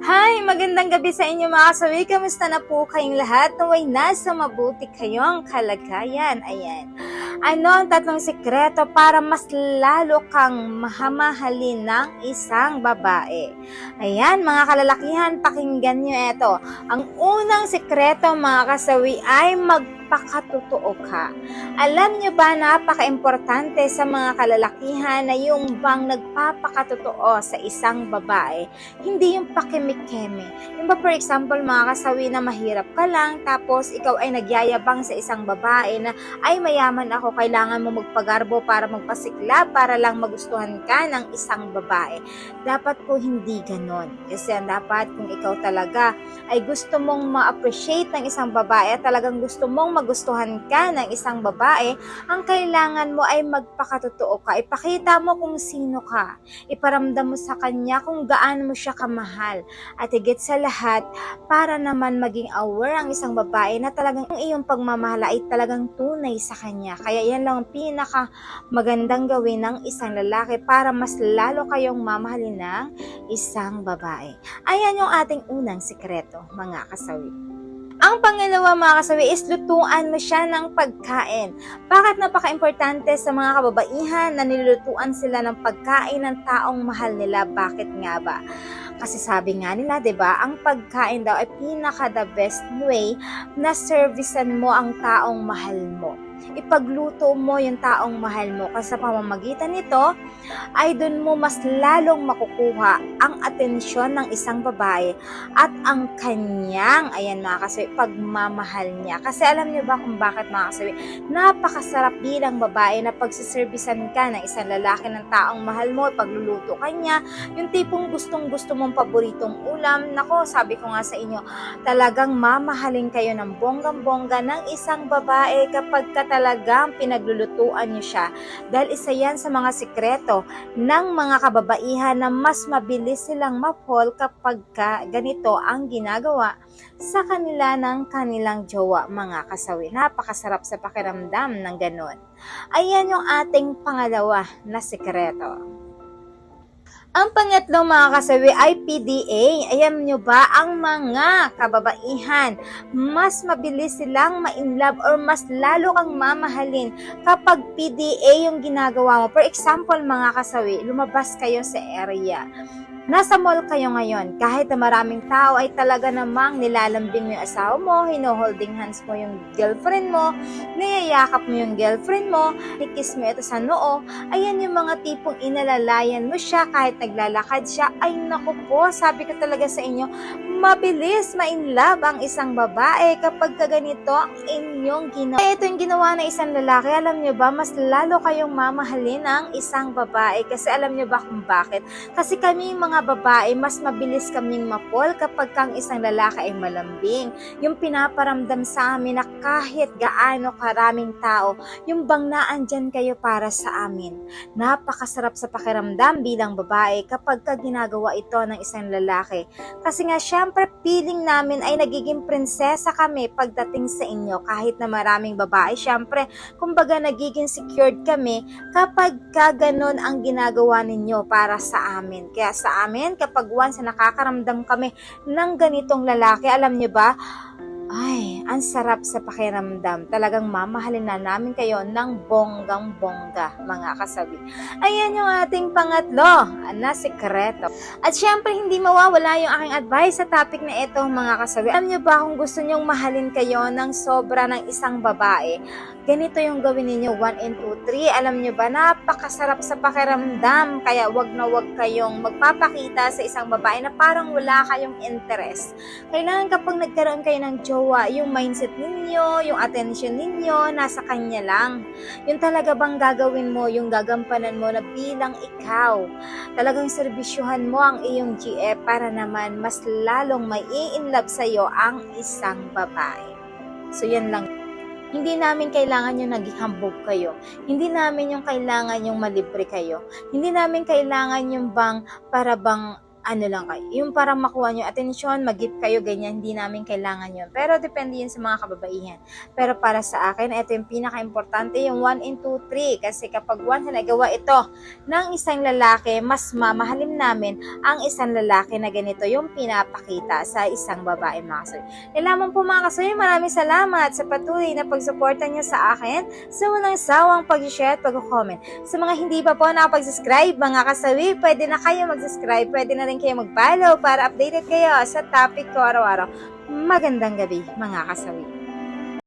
Hi! Magandang gabi sa inyo mga kasawi. Kamusta na po kayong lahat? Naway nasa mabuti kayong kalagayan. Ayan. Ano ang tatlong sekreto para mas lalo kang mahamahalin ng isang babae? Ayan, mga kalalakihan, pakinggan nyo ito. Ang unang sekreto mga kasawi ay magpakatotoo ka. Alam nyo ba napaka-importante sa mga kalalakihan na yung bang nagpapakatotoo sa isang babae? Hindi yung pakimikeme. Yung ba for example mga kasawi na mahirap ka lang tapos ikaw ay nagyayabang sa isang babae na ay mayaman ako, kailangan mo magpagarbo para magpasikla para lang magustuhan ka ng isang babae. Dapat po hindi ganon. Kasi dapat kung ikaw talaga ay gusto mong ma-appreciate ng isang babae talagang gusto mong magustuhan ka ng isang babae, ang kailangan mo ay magpakatotoo ka. Ipakita mo kung sino ka. Iparamdam mo sa kanya kung gaano mo siya kamahal. At higit sa lahat, para naman maging aware ang isang babae na talagang ang iyong pagmamahal ay talagang tunay sa kanya. Kaya yan lang ang pinaka magandang gawin ng isang lalaki para mas lalo kayong mamahalin ng isang babae. Ayan yung ating unang sikreto, mga kasawi. Ang pangalawa mga kasawi is lutuan mo siya ng pagkain. Bakit napaka-importante sa mga kababaihan na nilulutuan sila ng pagkain ng taong mahal nila? Bakit nga ba? Kasi sabi nga nila, 'di ba, ang pagkain daw ay pinaka the best way na servicean mo ang taong mahal mo. Ipagluto mo yung taong mahal mo. Kasi sa pamamagitan nito ay doon mo mas lalong makukuha ang atensyon ng isang babae at ang kanyang, ayan mga kasawi, pagmamahal niya. Kasi alam niyo ba kung bakit mga kasawi, napakasarap bilang babae na pagsiservisan ka ng isang lalaki ng taong mahal mo, pagluluto ka niya, yung tipong gustong gusto mong paboritong ulam, nako sabi ko nga sa inyo, talagang mamahalin kayo ng bonggang-bongga ng isang babae kapag ka talagang pinaglulutuan niyo siya. Dahil isa yan sa mga sikreto ng mga kababaihan na mas mabilis silang mapol kapag ka ganito ang ginagawa sa kanila ng kanilang jowa mga kasawi. Napakasarap sa pakiramdam ng ganon. Ayan yung ating pangalawa na sikreto. Ang pangatlo mga kasawi ay PDA. Ayan nyo ba, ang mga kababaihan, mas mabilis silang ma-inlove or mas lalo kang mamahalin kapag PDA yung ginagawa mo. For example mga kasawi, lumabas kayo sa area. Nasa mall kayo ngayon, kahit na maraming tao ay talaga namang nilalambing mo yung asawa mo, hino-holding hands mo yung girlfriend mo, niyayakap mo yung girlfriend mo, nikis mo ito sa noo, ayan yung mga tipong inalalayan mo siya kahit naglalakad siya, ay naku po, sabi ko talaga sa inyo, mabilis ma-inlove ang isang babae kapag kaganito ang inyong ginawa. Ito yung ginawa ng isang lalaki, alam nyo ba, mas lalo kayong mamahalin ng isang babae kasi alam nyo ba kung bakit? Kasi kami mga babae, mas mabilis kaming mapol kapag kang isang lalaki ay malambing. Yung pinaparamdam sa amin na kahit gaano karaming tao, yung bang naandyan kayo para sa amin. Napakasarap sa pakiramdam bilang babae kapag ka ginagawa ito ng isang lalaki. Kasi nga syempre feeling namin ay nagiging prinsesa kami pagdating sa inyo kahit na maraming babae. Syempre, kumbaga nagiging secured kami kapag ka ganun ang ginagawa ninyo para sa amin. Kaya sa amin, kapag once na nakakaramdam kami ng ganitong lalaki, alam niyo ba, ay, ang sarap sa pakiramdam. Talagang mamahalin na namin kayo ng bonggang-bongga, mga kasabi. Ayan yung ating pangatlo na sekreto. At syempre, hindi mawawala yung aking advice sa topic na ito, mga kasabi. Alam niyo ba kung gusto nyong mahalin kayo ng sobra ng isang babae, ganito yung gawin ninyo, 1 and 2, 3. Alam niyo ba, napakasarap sa pakiramdam. Kaya wag na wag kayong magpapakita sa isang babae na parang wala kayong interest. Kailangan kapag nagkaroon kayo ng jowa, yung mindset ninyo, yung attention ninyo, nasa kanya lang. Yung talaga bang gagawin mo, yung gagampanan mo na bilang ikaw. Talagang serbisyuhan mo ang iyong GF para naman mas lalong may i-inlove sa'yo ang isang babae. So yan lang. Hindi namin kailangan yung naghihambog kayo. Hindi namin yung kailangan yung malibre kayo. Hindi namin kailangan yung bang para bang ano lang kayo, yung parang makuha nyo atensyon, mag-gift kayo, ganyan, hindi namin kailangan yun. Pero depende yun sa mga kababaihan. Pero para sa akin, ito yung pinaka-importante, yung 1 and 2, 3. Kasi kapag once na nagawa ito ng isang lalaki, mas mamahalin namin ang isang lalaki na ganito yung pinapakita sa isang babae mga kasoy. Yan lamang po mga kasoy, maraming salamat sa patuloy na pagsuporta nyo sa akin sa walang sawang pag-share at pag-comment. Sa mga hindi pa po nakapag-subscribe, mga kasawi, pwede na kayo mag-subscribe, pwede na rin kayo mag-follow para updated kayo sa topic ko araw-araw. Magandang gabi, mga kasawi.